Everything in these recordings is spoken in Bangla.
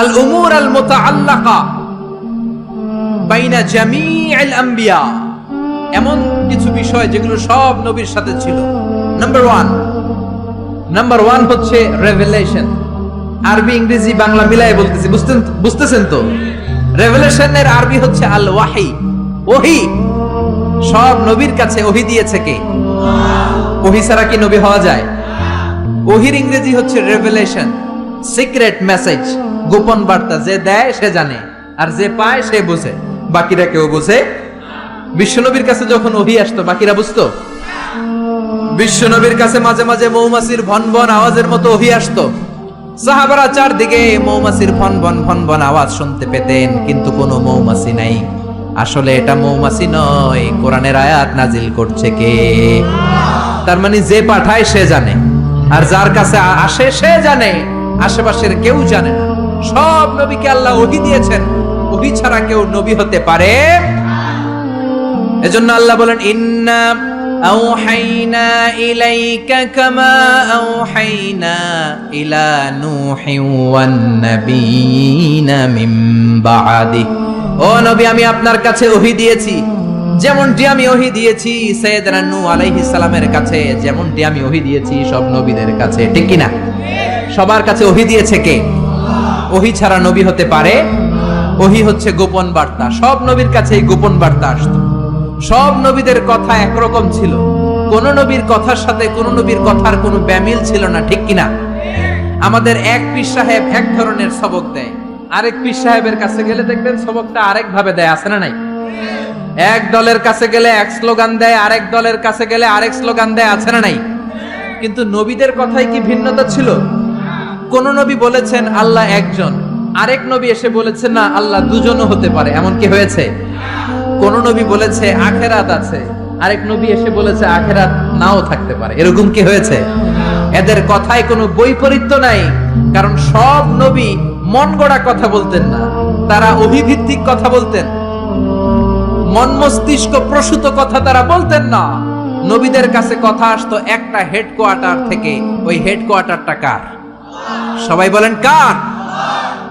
আল উমুর আল জামিআল আম্বিয়া এমন কিছু বিষয় যেগুলো সব নবীর সাথে ছিল। নাম্বার ওয়ান নাম্বার ওয়ান হচ্ছে রেভেলেশন আরবি, ইংরেজি, বাংলা মিলাই বলতেছি। বুঝতেন, বুঝতেছেন তো? রেভেলেশনের আরবি হচ্ছে আল ওয়াহি ওহি। সব নবীর কাছে ওহি দিয়েছে কে? ওহি ছাড়া কি নবী হওয়া যায়? ওহির ইংরেজি হচ্ছে রেভেলেশন সিক্রেট মেসেজ গোপন বার্তা যে দেয় সে জানে, আর যে পায় সে বোঝে। বাকিরা কেউ বোঝে? বিশ্বনবীর কাছে যখন ওহি আসতো, বাকিরা বুঝতো? বিশ্বনবীর কাছে মাঝে মাঝে মৌমাছির ভন ভন আওয়াজের মতো ওহি আসতো। সাহাবারা চারদিকে মৌমাছির ফন ভন ফন ভন আওয়াজ শুনতে পেতেন, কিন্তু কোনো মৌমাছি নাই। আসলে এটা মৌমাছি নয়, কোরআনের আয়াত নাজিল করছে কে? তার মানে যে পাঠায় সে জানে, আর যার কাছে আসে সে জানে, আশেপাশের কেউ জানে না। সব নবীকে আল্লাহ ওহি দিয়েছেন। ওহি ছাড়া কেউ নবী হতে পারে? এজন্য আল্লাহ বলেন, ইন্না ইলাইকা কামা আউহাইনা ইলা নূহি ওয়ান নাবিয়িনা মিন বাদি। ও নবী, আমি আপনার কাছে ওহি দিয়েছি। যেমনটি আমি ওহি দিয়েছি সৈয়দনা নূহ আলাইহিস সালামের কাছে, যেমনটি আমি ওহি দিয়েছি সব নবীদের কাছে। ঠিক কি না সবার কাছে ওহি দিয়েছে কে? ওহি ছাড়া নবী হতে পারে? ওহি হচ্ছে গোপন বার্তা। সব নবীর কাছে এই গোপন বার্তা আসতো। সব নবীদের কথা একরকম ছিল। কোন নবীর কথার সাথে কোন নবীর কথার কোনো ব্যামিল ছিল না, ঠিক কিনা? আমাদের এক পীর সাহেব এক ধরনের সবক দেয়। আরেক পীর সাহেবের কাছে গেলে দেখবেন সবকটা আরেক ভাবে দেয়, আছে না নাই? এক দলের কাছে গেলে এক স্লোগান দেয়, আরেক দলের কাছে গেলে আরেক স্লোগান দেয়, আছে না নাই? কিন্তু নবীদের কথাই কি ভিন্নতা ছিল? কোন নবী বলেছেন, আল্লাহ একজন আরেক নবী এসে বলেছেন না, আল্লাহ দুজনও হতে পারে। এমন কি হয়েছে? কোন নবী বলেছে, আখেরাত আছে আরেক নবী এসে বলেছে, আখেরাত নাও থাকতে পারে। এরকম কি হয়েছে? এদের কথায় কোনো বৈপরীত্য নাই, কারণ সব নবী মন গড়া কথা বলতেন না, তারা অভিভিত্তিক কথা বলতেন। মন মস্তিষ্ক প্রসূত কথা তারা বলতেন না। নবীদের কাছে কথা আসতো একটা হেডকোয়ার্টার থেকে, ওই হেডকোয়ার্টারটা কার? সবাই বলেন কার?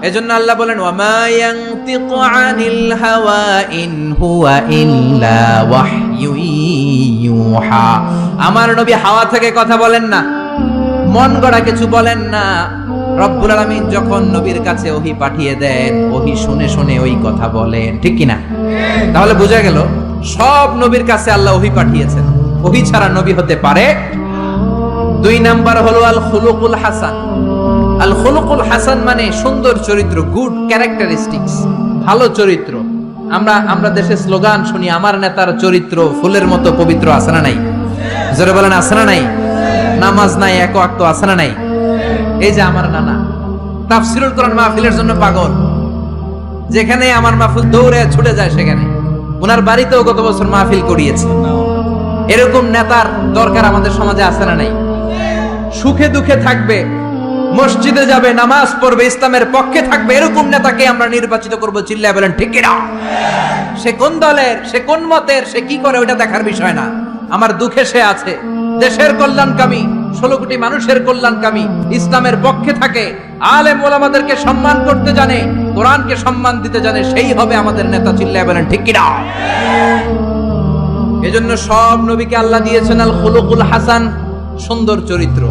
এজন্য আল্লাহ বলেন, ওয়ামা ইয়ানতিকু আনিল হাওয়া ইন হুয়া ইল্লা ওয়াহয়ু আমার নবী হাওয়া থেকে কথা বলেন না, মন গড়া কিছু বলেন না। রব্বুল আলামিন যখন নবীর কাছে ওহি পাঠিয়ে দেন, ওহি শুনে শুনে ওই কথা বলেন, ঠিক কি না তাহলে বোঝা গেল, সব নবীর কাছে আল্লাহ ওহি পাঠিয়েছেন। ওহি ছাড়া নবী হতে পারে। দুই নাম্বার হলো আল খুলুকুল হাসান। আল খুলুকুল হাসান মানে সুন্দর চরিত্র গুড ক্যারেক্টারিস্টিক্স ভালো চরিত্র। আমরা আমরা দেশে স্লোগান শুনি, আমার নেতার চরিত্র ফুলের মতো পবিত্র আছে না নাই? জোরে বলেন, আছে না নাই? নামাজ নাই, এক ওয়াক্ত আছে না নাই? এই যে আমার নানা, তাফসিরুল কোরআন মাহফিলের জন্য পাগল। যেখানে আমার মাহফিল দৌড়ে ছুটে যায় সেখানে। ওনার বাড়িতেও গত বছর মাহফিল করিয়েছে। এরকম নেতার দরকার আমাদের সমাজে আছে না নাই? সুখে দুঃখে থাকবে মসজিদে যাবে, নামাজ পড়বে, ইসলামের পক্ষে থাকবে, এরকম নেতাকে আমরা নির্বাচিত করব, চিল্লায় বলেন, ঠিক কিনা? সে কোন দলের, সে কোন মতের, সে কি করে ওটা দেখার বিষয় না। আমার দুঃখে সে আছে। দেশের কল্যাণকামী, ষোলো কোটি মানুষের কল্যাণকামী, ইসলামের পক্ষে থাকে। আলেম ওলামাদেরকে সম্মান করতে জানে, কোরআনকে সম্মান দিতে জানে, সেই হবে আমাদের নেতা, চিল্লায় বলেন, ঠিক কিনা? এজন্য সব নবীকে আল্লাহ দিয়েছেন, আল খুলুকুল হাসান সুন্দর চরিত্র।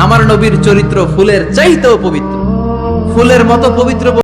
আমার নবীর চরিত্র ফুলের চাইতেও পবিত্র। ফুলের মতো পবিত্র